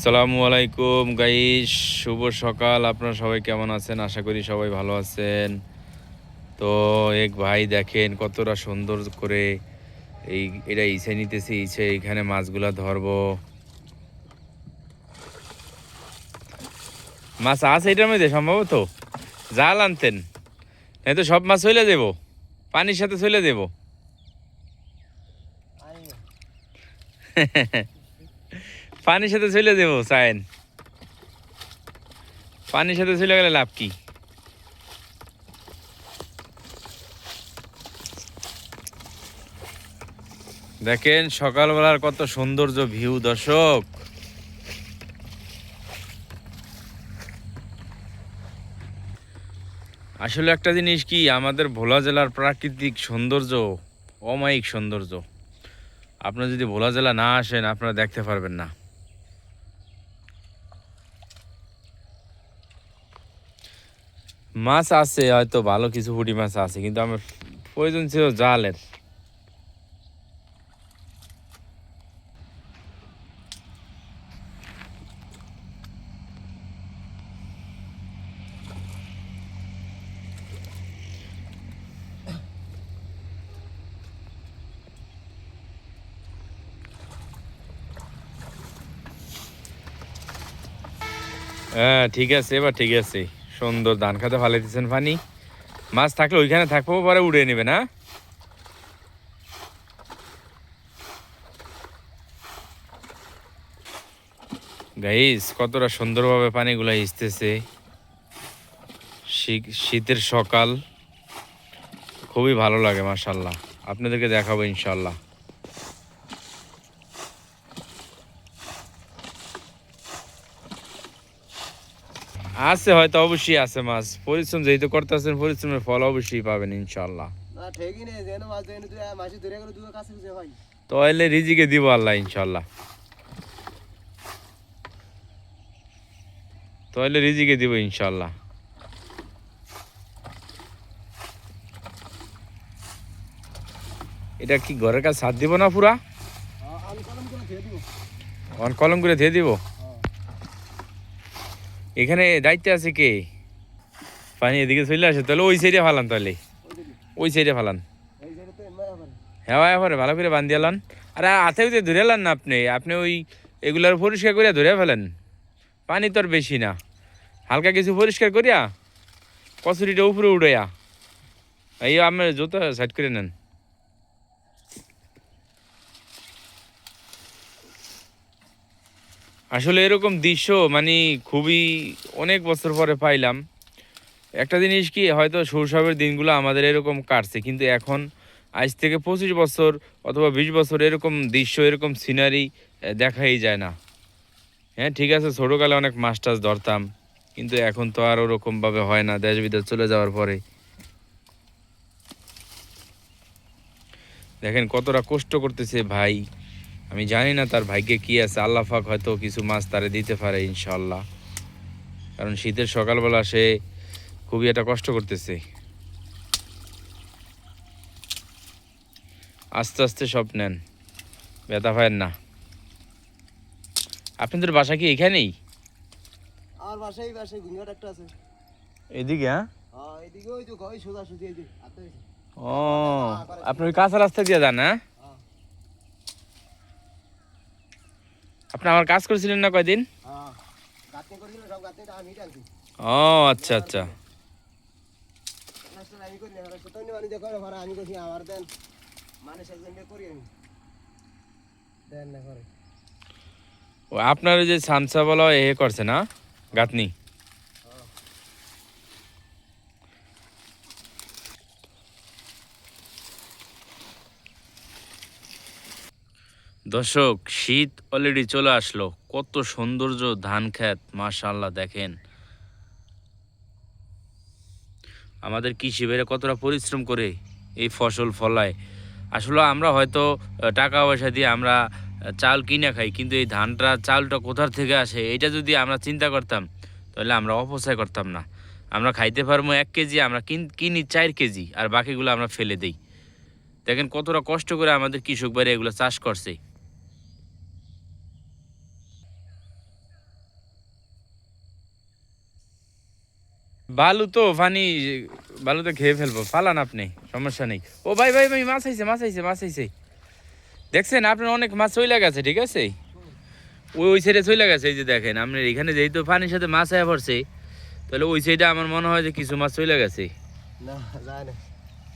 আসসালামু আলাইকুম গাইস শুভ সকাল। আপনারা সবাই কেমন আছেন? আশা করি সবাই ভালো আছেন। তো এক ভাই দেখেন কতটা সুন্দর করে এই এটা ইসে নিতেছে ইসে এখানে মাছগুলা ধরবো। মাছ আছে এটার মধ্যে সম্ভবত? জাল আনতেন। এই তো সব মাছ চলে দেবো পানির সাথে চলে দেবো পানির সাথে চলে দেবো সাইন পানির সাথে চলে গেলে লাভ কি? দেখেন, সকালবেলার কত সৌন্দর্য, ভিউ দর্শক। আসলে একটা জিনিস কি, আমাদের ভোলা জেলার প্রাকৃতিক সৌন্দর্য, অমায়িক সৌন্দর্য। আপনারা যদি ভোলা জেলা না আসেন, আপনারা দেখতে পারবেন না। মাছ আছে, হয়তো ভালো কিছু পুঁটি মাছ আছে, কিন্তু আমার প্রয়োজন ছিল জালের। হ্যাঁ ঠিক আছে, এবার ঠিক আছে। সুন্দর ধান খাতে ফালাইতেছেন পানি মাছ থাকলে ওইখানে থাকব, পরে উড়ে নেবে না গাইস কতটা সুন্দরভাবে পানিগুলো ইসতেছে। শীতের সকাল। খুবই ভালো লাগে মাশাল্লাহ আপনাদেরকে দেখাবো ইনশাল্লাহ আছে হয়তো অবশ্যই আছে মাছ। পরিশ্রম যেহেতু করতেছেন পরিশ্রমের ফল অবশ্যই পাবেন ইনশাল্লাহ ভাই তাহলে রিজিকে দিব আল্লাহ ইনশাল্লাহ তাহলে রিজিকে দিব ইনশাল্লাহ এটা কি ঘরের কাছে সাথ দিব না পুরা? আমি কলম করে খেয়ে দিব। অন কলম করে দিয়ে দিব। এখানে দায়িত্বে আছে কে? পানি এদিকে চলে আসে, তাহলে ওই সাইডে ফালান তাহলে। ওই সাইডে ফালান। হ্যাঁ ভালো করে বান্ধি আলান আর, হাতে উঠে ধরে এলান না আপনি? আপনি ওই এগুলার পরিষ্কার করিয়া ধরে ফেলেন। পানি তো আর বেশি না। হালকা কিছু পরিষ্কার করিয়া কচুরিটা উপরে উড়াইয়া এই আমি জুতো সাইড করে নেন। আসলে এরকম দৃশ্য মানে খুবই অনেক বছর পরে পাইলাম। একটা জিনিস কি, হয়তো শৈশবের দিনগুলো আমাদের এরকম কাটছে, কিন্তু এখন আজ থেকে পঁচিশ বছর অথবা বিশ বছর এরকম দৃশ্য, এরকম সিনারি দেখাই যায় না। হ্যাঁ ঠিক আছে, ছোটোকালে অনেক মাছ টাছ ধরতাম, কিন্তু এখন তো আর ওরকমভাবে হয় না, দেশ বিদেশ চলে যাওয়ার পরে। দেখেন কতটা কষ্ট করতেছে ভাই। আমি জানি না তার ভাগ্যে কি আছে আল্লাহ পাক হয়তো কিছু মাছ তারে দিতে পারে ইনশাল্লাহ কারণ শীতের সকালবেলা সে খুবই একটা কষ্ট করতেছে। আস্তে আস্তে সব নেন। ব্যথা পায়েন না। আপনাদের বাসা কি এখানেই? আমার বাসায় বাসায় ঘুমিয়ে একটা আছে। এদিকে হ্যাঁ? হ্যাঁ এদিকে ওই তো সোজা সুজি এই যে হাতে ও আপনি ওই কাঁচা রাস্তা দিয়ে যান হ্যাঁ হ্যাঁ আপনি আমার কাজ করেছিলেন না কয়দিন? ও আচ্ছা আচ্ছা। আপনার যে সামসা বলা, এ করছে না? গাতনি দর্শক, শীত অলরেডি চলে আসলো। কত সৌন্দর্য, ধান ক্ষেত মাশাল্লাহ দেখেন। আমাদের কৃষি ভাইরা কতটা পরিশ্রম করে এই ফসল ফলায়। আসলে আমরা হয়তো টাকা পয়সা দিয়ে আমরা চাল কিনে খাই, কিন্তু এই ধানটা, চালটা কোথার থেকে আসে এটা যদি আমরা চিন্তা করতাম, তাহলে আমরা অপচয় করতাম না। আমরা খাইতে পারব এক কেজি, আমরা কিন- চার কেজি, আর বাকিগুলো আমরা ফেলে দেই। দেখেন কতটা কষ্ট করে আমাদের কৃষক ভাইরা এগুলো চাষ করছে। বালু তো পানি বালু তো খেয়ে ফেলব ফালান আপনি সমস্যা নেই। ও ভাই ভাই ভাই মাছ আইছে মাছ আইছে মাছ আইছে। দেখছেন আপনার অনেক মাছ চলে গেছে ঠিক আছে? ওই ওই সাইডে চলে গেছে এই যে দেখেন আপনার এখানে যেহেতু পানির সাথে মাছ আয়া পড়ছে তাহলে ওই সাইডে আমার মনে হয় যে কিছু মাছ চলে গেছে।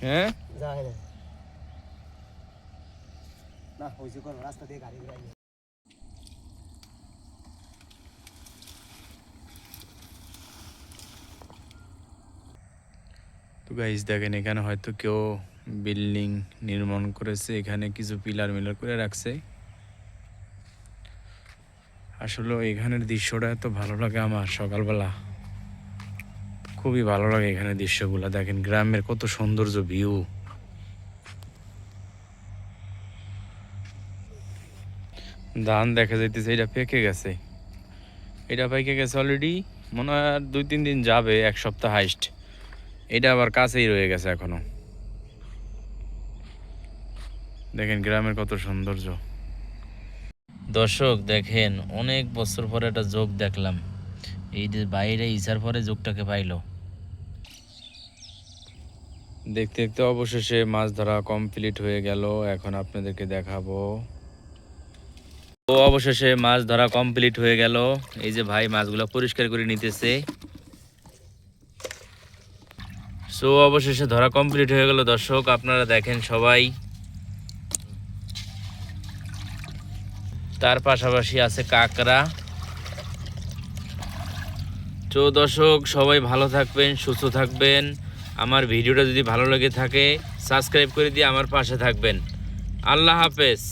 হ্যাঁ? না না হয়েছে করো রাস্তা দিয়ে গাড়ি ঘোড়া তো গাইজ দেখেন এখানে হয়তো কেউ বিল্ডিং নির্মাণ করেছে, এখানে কিছু পিলার মিলার করে রাখছে। আসলে এখানের দৃশ্যটা এত ভালো লাগে আমার সকালবেলা। খুবই ভালো লাগে এখানে দৃশ্যগুলো। দেখেন গ্রামের কত সৌন্দর্য ভিউ ধান দেখা যাইতেছে, এটা পেকে গেছে। এটা পেকে গেছে অলরেডি মনে হয় দুই তিন দিন যাবে, এক সপ্তাহ হাইস্ট। এটা আবার কাছেই রয়ে গেছে এখনও। দেখেন গ্রামের কত সৌন্দর্য। দর্শক দেখেন অনেক বছর পরে একটা যোগ দেখলাম। এই যে বাইরে ইসার পরে যোগটাকে পাইলো। দেখতে দেখতে অবশেষে মাছ ধরা কমপ্লিট হয়ে গেল। এখন আপনাদেরকে দেখাবো। তো অবশেষে মাছ ধরা কমপ্লিট হয়ে গেল। এই যে ভাই মাছগুলো পরিষ্কার করে নিতেছে। সো অবশেষে ধরা কমপ্লিট হয়ে গেল। দর্শক, আপনারা দেখেন সবাই। তার পাশাপাশি আছে কাকরা তো দর্শক, সবাই ভালো থাকবেন, সুস্থ থাকবেন। আমার ভিডিওটা যদি ভালো লেগে থাকে সাবস্ক্রাইব করে দিয়ে আমার পাশে থাকবেন। আল্লাহ হাফেজ।